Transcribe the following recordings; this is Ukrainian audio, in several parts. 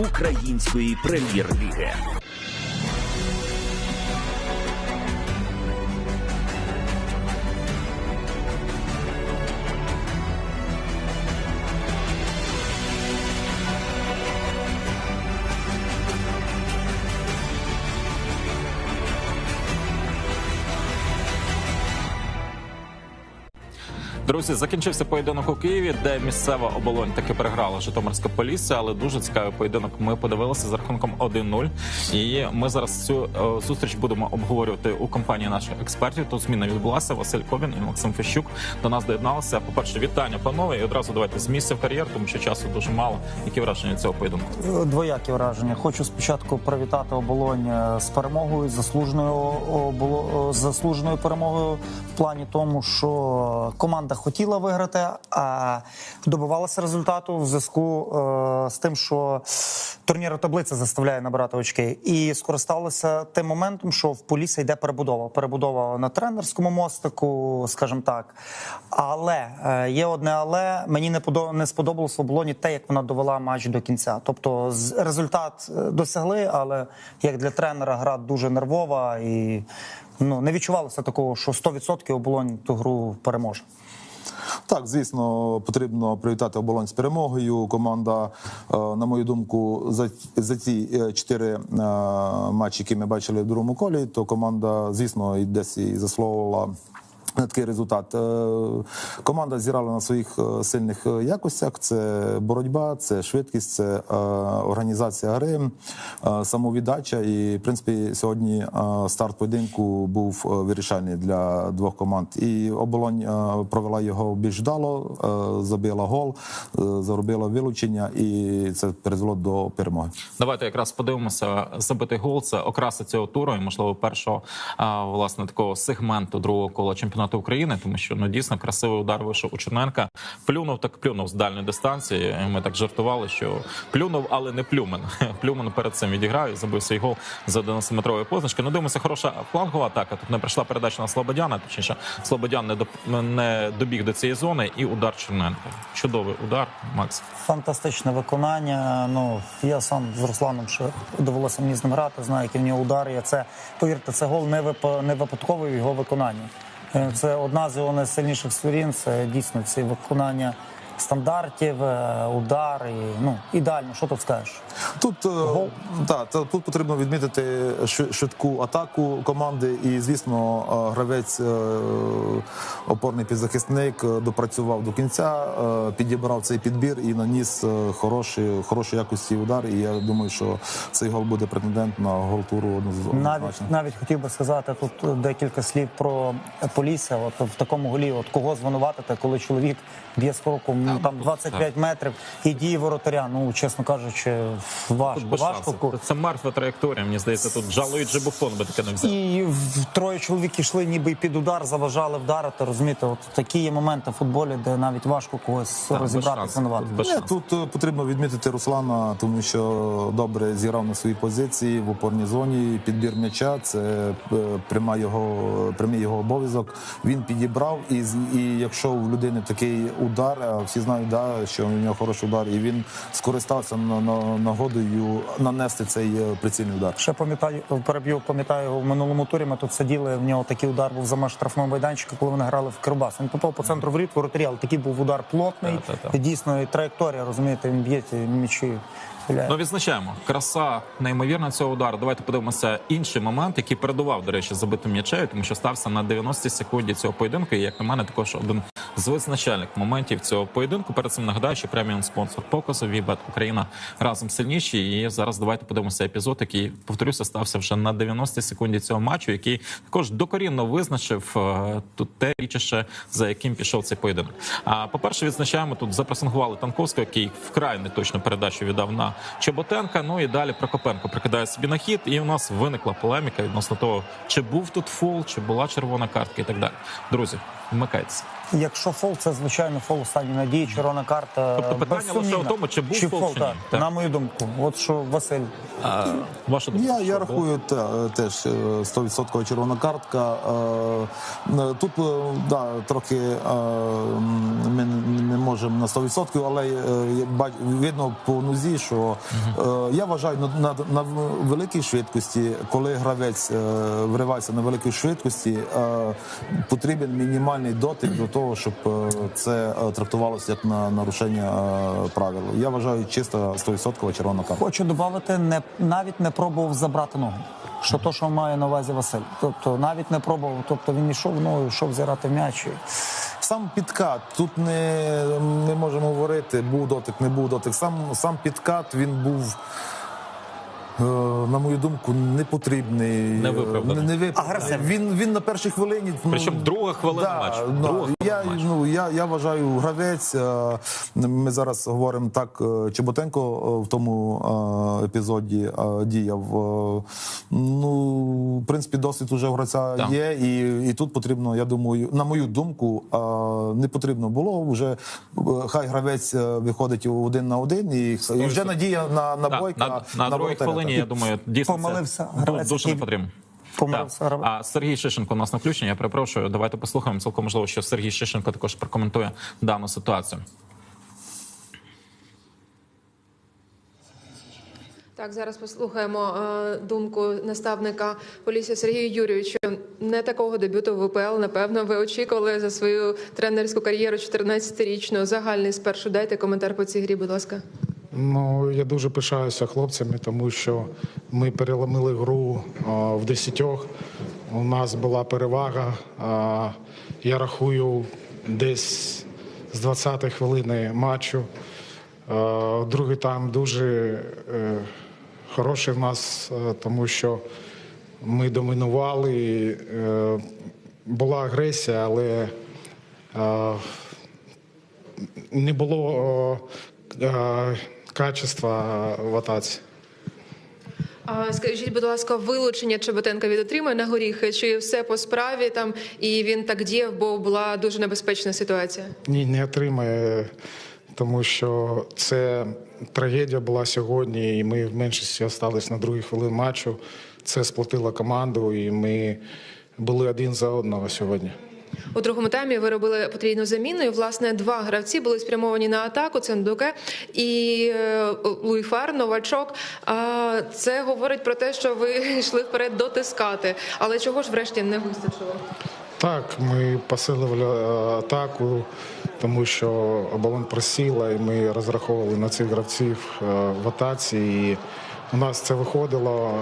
української прем'єр-ліги. Друзі, закінчився поєдинок у Києві, де місцева оболонь таки переграла Житомирська Полісся, але дуже цікавий поєдинок. Ми подивилися за рахунком 1-0. І ми зараз цю е, зустріч будемо обговорювати у компанії наших експертів. Тут зміна відбулася. Василь Ковін і Максим Фещук до нас доєдналися. По перше, вітання, панове, і одразу давайте з місця в кар'єр, тому що часу дуже мало. Які враження цього поєдинку? Двоякі враження. Хочу спочатку привітати оболонь е, з перемогою, заслуженою оболо- е, заслуженою перемогою в плані тому, що команда хотіла виграти, а добивалася результату в зв'язку е, з тим, що турнірна таблиця заставляє набирати очки, і скористалися тим моментом, що в Полісі йде перебудова. Перебудова на тренерському мостику, скажімо так. Але е, є одне, але мені не не сподобалось в оболоні те, як вона довела матч до кінця. Тобто, з- результат е, досягли, але як для тренера гра дуже нервова і ну не відчувалося такого, що 100% оболонь ту гру переможе. Так, звісно, потрібно привітати оболонь з перемогою. Команда, е, на мою думку, за, за ці е, чотири е, матчі, які ми бачили в другому колі, то команда, звісно, і десь і заслуговувала. Такий результат Е, команда зіграла на своїх е, сильних е, якостях: це боротьба, це швидкість, це організація гри, самовіддача. І в принципі, сьогодні старт поєдинку був вирішальний для двох команд. І оболонь провела його більш вдало, забила гол, заробила вилучення, і це призвело до перемоги. Давайте якраз подивимося. Забитий гол це окраса цього туру, і можливо першого власне такого сегменту другого кола чемпіонату України, тому що ну дійсно красивий удар вийшов у Черненка. Плюнув так плюнув з дальньої дистанції. Ми так жартували, що плюнув, але не плюмен. Плюмен перед цим відіграв і забив свій гол з 11-метрової позначки. Ну дивимося, хороша флангова атака. Тут не прийшла передача на Слободяна. Точніше, Слободян не доп- не добіг до цієї зони, і удар Черненка. Чудовий удар, Макс. Фантастичне виконання. Ну я сам з Русланом ще довелося мені з ним грати. Знаю, які в нього удари. Це повірте, це гол не випадковий в його виконанні. Е, Це одна з його найсильніших сторін. Це дійсно ці виконання стандартів, е, удар і ну ідеально. Що тут скажеш? Тут е, та, та, тут потрібно відмітити шви- швидку атаку команди, і звісно, е, гравець опорний підзахисник допрацював до кінця, підібрав цей підбір і наніс хороший, хорошої якості удар. І я думаю, що цей гол буде претендент на гол туру одноз- Навіть навіть хотів би сказати тут декілька слів про Полісся. От в такому голі, от кого звинуватити, коли чоловік б'є скороком ну, там 25 метрів і діє воротаря. Ну чесно кажучи, важко. Тут без важко. шансів. Це мертва траєкторія. Мені здається, тут жалують Джебуфон би таке не взяв. І в- троє чоловік йшли ніби й під удар, заважали вдарити. Розумієте, от такі є моменти в футболі, де навіть важко когось без розібрати, шансів. звинуватити. Без Ні, шансів. тут е, потрібно відмітити Руслана, тому що добре зіграв на своїй позиції в опорній зоні. Підбір м'яча це е, пряма його прямий його обов'язок. Він підібрав, і з- і якщо в людини такий удар, а всі знають, да, що у нього хороший удар, і він скористався на, на, нагодою нанести цей е, прицільний удар. Ще пам'ятаю, переб'ю, пам'ятаю його в минулому турі. Ми тут сиділи. В нього такий удар був за меж штрафного майданчика, коли вони грали в Кирбас. Він попав по центру воріт, воротарі, але такий був удар плотний. Та-та-та. І Дійсно, і траєкторія, розумієте, він б'є ці м'ячі. Ну, відзначаємо. Краса неймовірна цього удару. Давайте подивимося інший момент, який передував, до речі, забитим м'ячею, тому що стався на 90 секунді цього поєдинку. І як на мене, також один з визначальних моментів цього поєдинку. Перед цим нагадаю, що преміум спонсор показу Вібет Україна разом сильніші. І зараз давайте подивимося епізод, який повторюся, стався вже на 90 секунді цього матчу, який також докорінно визначив е, тут те річище, за яким пішов цей поєдинок. А по перше, відзначаємо тут запресингували Танковського, який вкрай неточну передачу віддав на Чеботенка. Ну і далі Прокопенко прикидає собі на хід, і у нас виникла полеміка відносно того, чи був тут фол, чи була червона картка і так далі. Друзі, вмикайтеся. Якщо фол, це звичайно фол останньої надії, червона карта. Тобто питання лише в тому, чи був фол, чи ні. так. Так. На мою думку. От що Василь. А, ваша думка? Я, що я рахую те- теж е, 100% червона картка. Е, е, Тут е, да, трохи е, ми не можемо на 100%, але е, видно по нозі, що е, я вважаю на, на, великій швидкості, коли гравець е, вривається на великій швидкості, е, потрібен мінімальний дотик до того, щоб е, це е, трактувалося як на нарушення е, правил. Я вважаю чисто 100% червона карта. Хочу додати, не навіть не пробував забрати ногу. Що то, що має на увазі Василь. Тобто навіть не пробував. Тобто він йшов ногою, йшов зіграти м'яч. Сам підкат тут не, не можемо говорити, був дотик, не був дотик. Сам, сам підкат він був. Е, На мою думку, не потрібний. Не виправданий. Не, не виправданий. Він, він на першій хвилині. ну, Причому друга хвилина матчу. да, Друга я, матчу. ну, я, я вважаю, гравець. е, Ми зараз говоримо так. е, Чеботенко е, в тому е, епізоді е, діяв. е, Ну, в принципі, досвід уже у гравця Так. є, і, і тут потрібно, я думаю, на мою думку, е, не потрібно було вже. е, Хай гравець е, виходить один на один, і, і вже надія на, на бойка. на, на, другій хвилині, так. я думаю, дійсно Помилився це дуже не потрібно. помилився. А Сергій Шишенко у нас на включенні. Я перепрошую. Давайте послухаємо. Цілком можливо, що Сергій Шишенко також прокоментує дану ситуацію. Так, зараз послухаємо е, думку наставника Полісся Сергія Юрійовича. Не такого дебюту в ВПЛ, напевно, ви очікували за свою тренерську кар'єру 14-річну. Загальний спершу дайте коментар по цій грі, будь ласка. Ну, я дуже пишаюся хлопцями, тому що ми переломили гру а, в десятьох. У нас була перевага. А, я рахую десь з 20-ї хвилини матчу. А, другий тайм дуже е, хороший в нас, е, тому що ми домінували. Е, була агресія, але е, не було е, качества в атаці. А скажіть, будь ласка, вилучення Чеботенка від отримає на горіхи? Чи все по справі там і він так діяв, бо була дуже небезпечна ситуація? Ні, не отримає, тому що це трагедія була сьогодні, і ми в меншості залишились на другій хвилин матчу. Це сплотило команду, і ми були один за одного сьогодні. У другому таймі ви робили потрійну заміну. І, власне, два гравці були спрямовані на атаку. Це Ндуке і е, Луїфар, новачок. Це говорить про те, що ви йшли вперед дотискати. Але чого ж врешті не вистачило? Так, ми посилили е, атаку, тому що оболонь просіла, і ми розраховували на цих гравців е, в атаці. І у нас це виходило.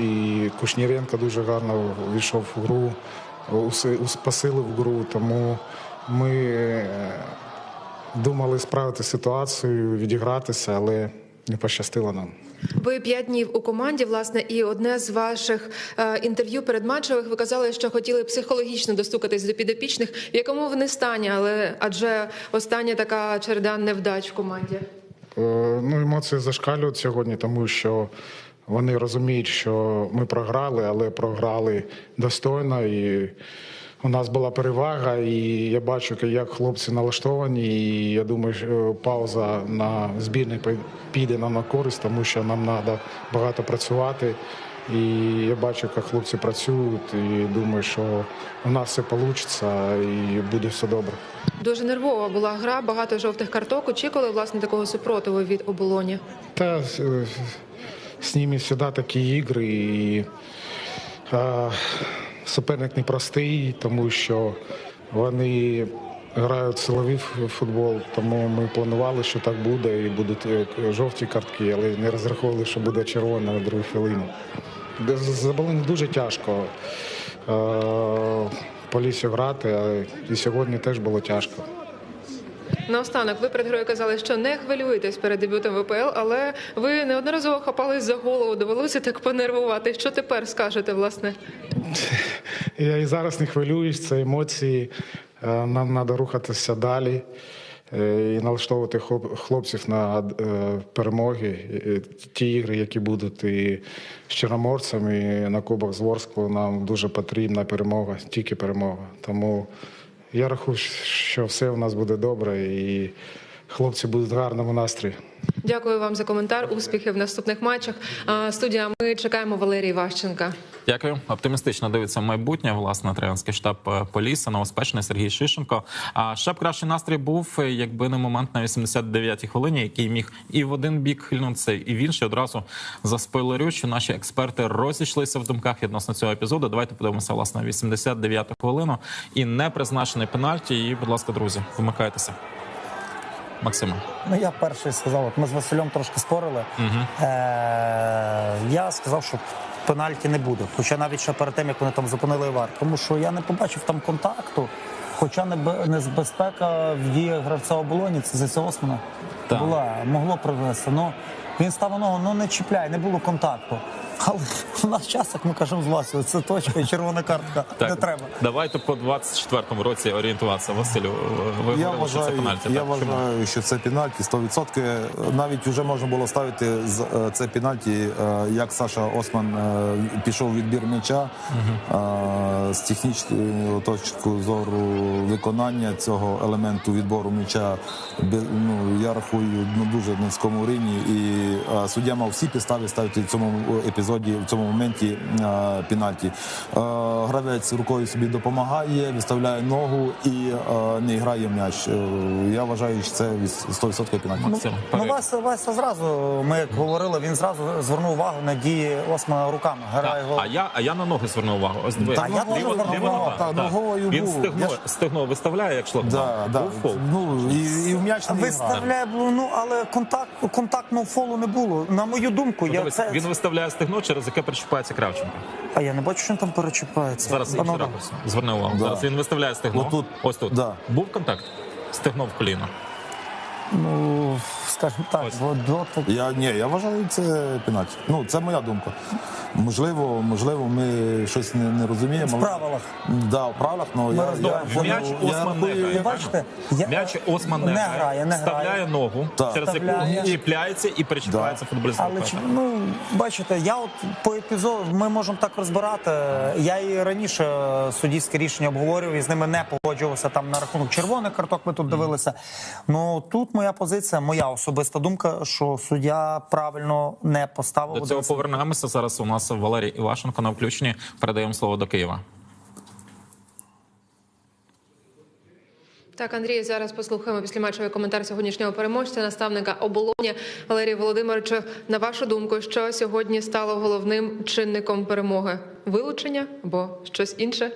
І Кушніренко дуже гарно війшов в гру, посилив гру. Тому ми е, думали справити ситуацію, відігратися, але не пощастило нам. Ви п'ять днів у команді, власне, і одне з ваших е, інтерв'ю передматчевих ви казали, що хотіли психологічно достукатись до підопічних, в якому вони стані, але адже остання така череда невдач в команді. Е, Ну, емоції зашкалюють сьогодні, тому що вони розуміють, що ми програли, але програли достойно. І у нас була перевага, і я бачу, як хлопці налаштовані. І я думаю, що пауза на збірні піде нам на користь, тому що нам треба багато працювати. І я бачу, як хлопці працюють, і думаю, що у нас все вийде і буде все добре. Дуже нервова була гра, багато жовтих карток. Очікували власне такого супротиву від оболоні. Та э, с ними всегда такі ігри, і е, суперник непростий, тому що вони грають силовий футбол, тому ми планували, що так буде, і будуть е, жовті картки, але не розраховували, що буде червона на другу хвилину. Де- з- дуже тяжко по лісі грати, а і сьогодні теж було тяжко. Наостанок, ви перед грою казали, що не хвилюєтесь перед дебютом ВПЛ, але ви неодноразово хапались за голову, довелося так понервувати. Що тепер скажете, власне? Я і зараз не хвилююсь, це емоції. Е, Нам треба рухатися далі е, і налаштовувати хлоп- хлопців на е, перемоги. Ті ігри, які будуть і з Чорноморцем, і на Кубок з Ворсклу, нам дуже потрібна перемога, тільки перемога. Тому я рахую, що все у нас буде добре, і хлопці будуть в гарному настрої. Дякую вам за коментар. Успіхи в наступних матчах. А, Студія, ми чекаємо Валерії Ващенка. Дякую. Оптимістично дивиться майбутнє. Власне, тренерський штаб е, Полісся, новоспечений Сергій Шишенко. А ще б кращий настрій був, е, якби не момент на 89-й хвилині, який міг і в один бік хильнутися, і в інший одразу заспойлерю, що наші експерти розійшлися в думках відносно цього епізоду. Давайте подивимося власне 89-ту хвилину і непризначений пенальті. І, будь ласка, друзі, вимикайтеся. Максима. Ну, я перший сказав, от ми з Василем трошки спорили. Е- я сказав, що пенальті не буде. Хоча навіть ще перед тим, як вони там зупинили вар. Тому що я не побачив там контакту. Хоча небе- небезпека в діях гравця оболоні, це за це Османа Так. була, могло привести. Ну, він став ногу, ну не чіпляй, не було контакту. Але у нас час, як ми кажемо з Васю, це точка і червона картка. Не треба. давайте по 24-му році орієнтуватися. Василю, ви Я говорили, що це вважаю, пенальті. я так? Чому? що це пенальті 100%. Навіть вже можна було ставити з- е, це пенальті, е, як Саша Осман е, пішов відбір м'яча е, з технічної точки зору виконання цього елементу відбору м'яча. Ну я рахую ну, дуже низькому рівні, і е, суддя мав всі підстави ставити в цьому епізоді, в цьому моменті е, пенальті. Е, Гравець рукою собі допомагає, виставляє ногу і е, не грає м'яч. Е, Я вважаю, що це від- 100% пенальті. Максим, Ну, Вася, Вася зразу, ми як говорили, він зразу звернув увагу на дії Османа руками. Грає Так, а я, а я на ноги звернув увагу. Ось диви. Та я теж звернув увагу. Так, ногою Він був. ж- стегно виставляє, як шлаг. Да, да. Фол. Ну, і, і в м'яч не. Виставляє, ну але контакт, контактного фолу не було. На мою думку, я Дивись, це. Він виставляє стегно, через яке перечіпається Кравченко. А я не бачу, що він там перечіпається. Зараз ну, інший ракурс. Зверни увагу. Да. Зараз він виставляє стегно. Отут. Ось тут. Да. Був контакт? Стегно в коліно. Ну, скажімо так, Ось. бо дотик. Я ні, я вважаю, це пенальті. Ну, це моя думка. Можливо, можливо, ми щось не, не розуміємо. В правилах. Да, в правилах, але я, розуміємо. я, м'яч я Осман не грає. Ви бачите? Я- М'яч Осман не, не грає, не Вставляє ногу, Так. через яку чіпляється і перечіпляється футболіст. Але чи ну бачите, я от по епізоду ми можемо так розбирати. Я і раніше суддівське рішення обговорював і з ними не погоджувався там на рахунок червоних карток. Ми тут дивилися. Ну тут моя позиція, моя особиста думка, що суддя правильно не поставив. До цього повернемося. Зараз у нас Валерій Івашенко на включенні. Передаємо слово до Києва. Так, Андрій, зараз послухаємо післяматчевий коментар сьогоднішнього переможця, наставника оболоні Валерія Володимировича. На вашу думку, що сьогодні стало головним чинником перемоги? Вилучення або щось інше?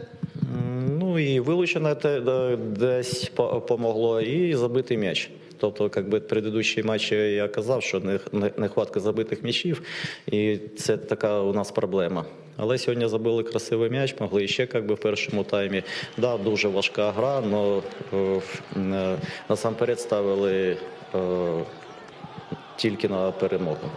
Ну і вилучене те десь помогло, і забитий м'яч. Тобто, як би предыдущі матчі я казав, що не- не- нехватка забитих м'ячів, і це така у нас проблема. Але сьогодні забили красивий м'яч, могли ще як би в першому таймі. Да, дуже важка гра, але насамперед ставили е, тільки на перемогу.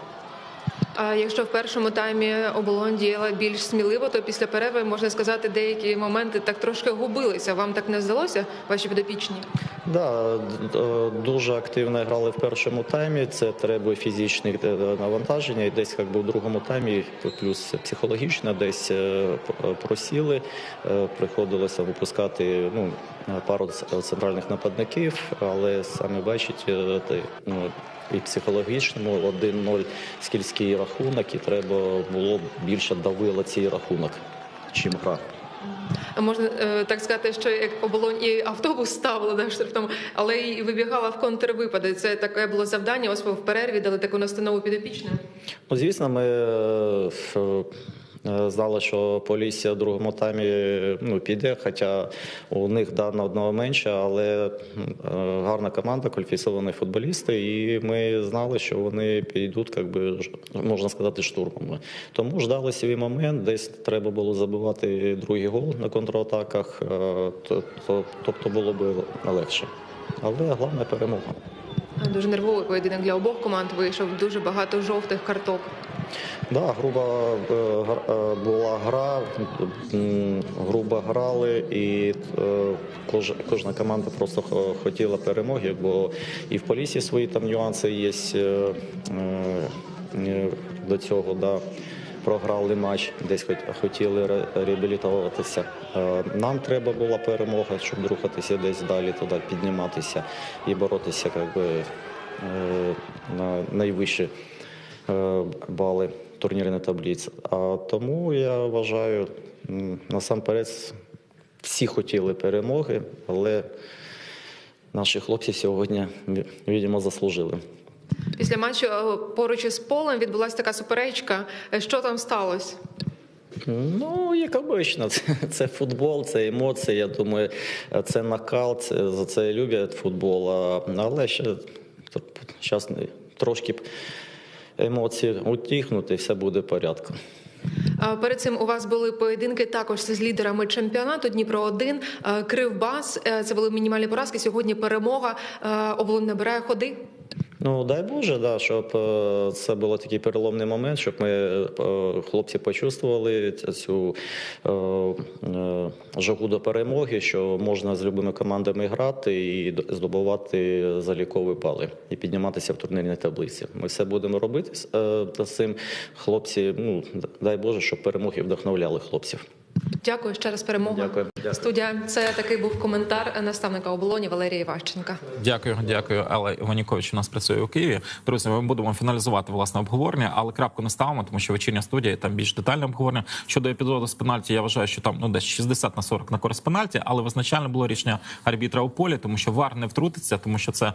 А якщо в першому таймі оболонь діяла більш сміливо, то після перерви можна сказати, деякі моменти так трошки губилися. Вам так не здалося, ваші підопічні? Да, е, дуже активно грали в першому таймі. Це треба фізичних е, навантаження. І десь якби в другому таймі, плюс психологічно, десь е, просіли. Приходилося випускати ну, пару центральних нападників, але самі бачите, те, ну, і психологічному 1-0 скільський рахунок, і треба було більше давило цей рахунок, чим гра. Можна е, так сказати, що як оболонь і автобус ставила да, штрафному, але й вибігала в контрвипади. Це таке було завдання. Ось в перерві дали таку настанову підопічним. Ну, звісно, ми е, знали, що Полісся в другому таймі ну, піде, хоча у них да, на одного менше, але е, гарна команда, кваліфіковані футболісти, і ми знали, що вони підуть, як би, можна сказати, штурмом. Тому ждали свій момент, десь треба було забивати другий гол на контратаках, е, то- то- тобто було б легше. Але головна перемога. Дуже нервовий поєдинок для обох команд вийшов. Дуже багато жовтих карток. Да, груба е, е, була гра, грубо грали, і е, кож, кожна команда просто хотіла перемоги, бо і в полісі свої там нюанси є до цього. Да. Програли матч, десь хотіли реабілітуватися. Нам треба була перемога, щоб рухатися десь далі, туди підніматися і боротися як би, е, на найвищі е, бали. турнірній таблиці. А тому я вважаю, насамперед всі хотіли перемоги, але наші хлопці сьогодні, видимо, заслужили. Після матчу е, поруч із полем відбулася така суперечка. Е, Що там сталося? Ну, як обично, це, це футбол, це емоції. Я думаю, це накал, це, за це люблять футбол. Але ще зараз трошки емоції утіхнути, все буде в порядку. Перед цим у вас були поєдинки також з лідерами чемпіонату. Дніпро 1 Кривбас. Е, Це були мінімальні поразки. Сьогодні перемога. Е, Оболонь набирає ходи. Ну, дай Боже, да, щоб е, це був такий переломний момент, щоб ми е, хлопці почувствували цю е, е, жагу до перемоги, що можна з любими командами грати і здобувати залікові бали і підніматися в турнірній таблиці. Ми все будемо робити е, з цим. Хлопці, ну дай Боже, щоб перемоги вдохновляли хлопців. Дякую ще раз перемога. Дякую. Дякую. Студія. Це такий був коментар наставника оболоні Валерія Іващенка. Дякую, дякую. Але Іванікович у нас працює у Києві. Друзі, ми будемо фіналізувати власне обговорення, але крапку не ставимо, тому що вечірня студія там більш детальне обговорення. Щодо епізоду з пенальті, я вважаю, що там ну десь 60 на 40 на користь пенальті, але визначальне було рішення арбітра у полі, тому що вар не втрутиться, тому що це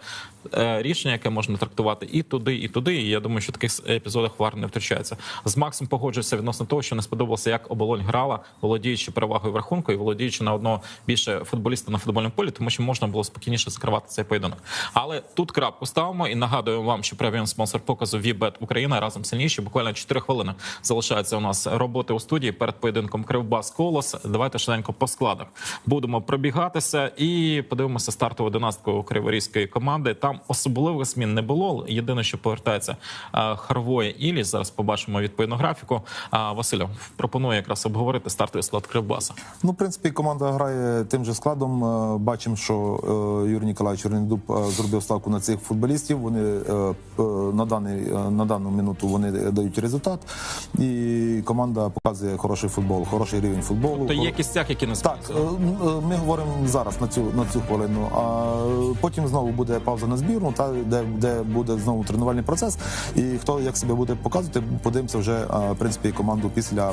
е, рішення, яке можна трактувати і туди, і туди. І я думаю, що в таких епізодах вар не втручається. З Максом погоджуюся відносно того, що не сподобалося, як оболонь грала, володіючи перевагою в рахунку і володіючи на одного більше футболіста на футбольному полі, тому що можна було спокійніше скривати цей поєдинок. Але тут крапку ставимо і нагадуємо вам, що преміум спонсор показу Вібет Україна разом сильніші. Буквально 4 хвилини залишається у нас роботи у студії перед поєдинком Кривбас Колос. Давайте швиденько по складах будемо пробігатися і подивимося стартову одинадцятку криворізької команди. Там особливих змін не було. Єдине, що повертається е, Харвоє Ілі. Зараз побачимо відповідну графіку. Василю пропоную якраз обговорити стартовий склад Кривбаса. Ну, в принципі, команда грає тим же складом. Е, Бачимо, що е, Юрій Ніколаєвич Чернедуб е, зробив ставку на цих футболістів. Вони на даний на дану минуту вони дають результат, і команда показує хороший футбол, хороший рівень футболу. То є кістяк, які не Так, ми говоримо зараз на цю на цю хвилину. А потім знову буде пауза на збірну, та де, де буде знову тренувальний процес. І хто як себе буде показувати, подивимося вже в принципі команду після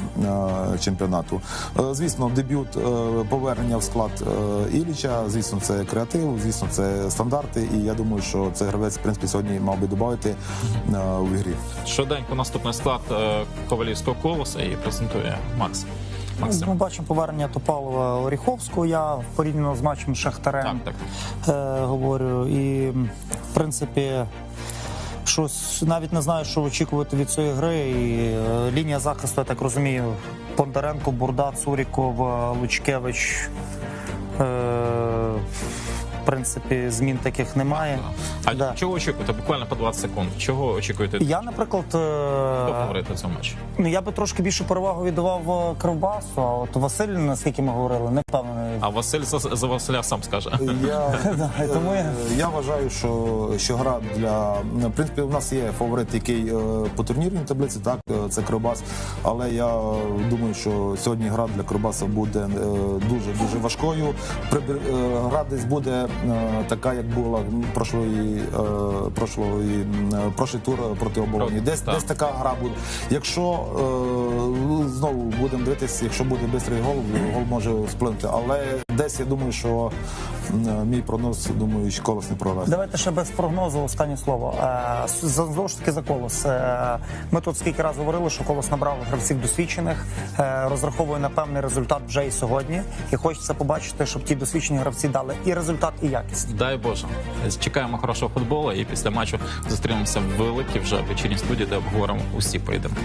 чемпіонату. Е, Звісно, дебют е, повернення в склад е, Іліча. Звісно, це креатив, звісно, це стандарти. І я думаю, що це гравець в принципі сьогодні мав би додати у грі. Швиденько наступний склад ковалівського колоса і презентує Макс. Максим. Ми бачимо повернення Топалова Оріховського. Я порівняно з матчем Шахтарем Так, Е, говорю. І в принципі. Щось навіть не знаю, що очікувати від цієї гри. І е, лінія захисту, я так розумію, Бондаренко, Бурда, Цуріков, е, Лучкевич. Е, принципі, змін таких немає. А Да. чого очікуєте? Буквально по 20 секунд. Чого очікуєте? Я, наприклад, Хто е, фаворит у цьому матчі? ну я би трошки більше перевагу віддавав е, Кривбасу, а от Василь, наскільки ми говорили, не впевнений. А Василь за, за Василя сам скаже. Я, Да, тому я- е, я вважаю, що, що гра для в принципі у нас є фаворит, який е, по турнірній таблиці, так е, це Кривбас. Але я думаю, що сьогодні гра для Кривбаса буде е, дуже дуже важкою. Прибір- е, Гра десь буде е, така, як була прошлої, е, прошлої, е, прошлий тур проти оборони. Десь Так. десь така гра буде. Якщо е, знову будемо дивитися, якщо буде швидкий гол, гол може сплинути. Але десь я думаю, що мій прогноз, думаю, що колос не програє. Давайте ще без прогнозу останнє слово. Е, Знову ж таки за колос. Е, Ми тут скільки разів говорили, що колос набрав гравців досвідчених, е, розраховує на певний результат вже і сьогодні. І хочеться побачити, щоб ті досвідчені гравці дали і результат, і якість. Дай Боже. Чекаємо хорошого футболу і після матчу зустрінемося в великій вже вечірній студії, де обговоримо усі поєдинки.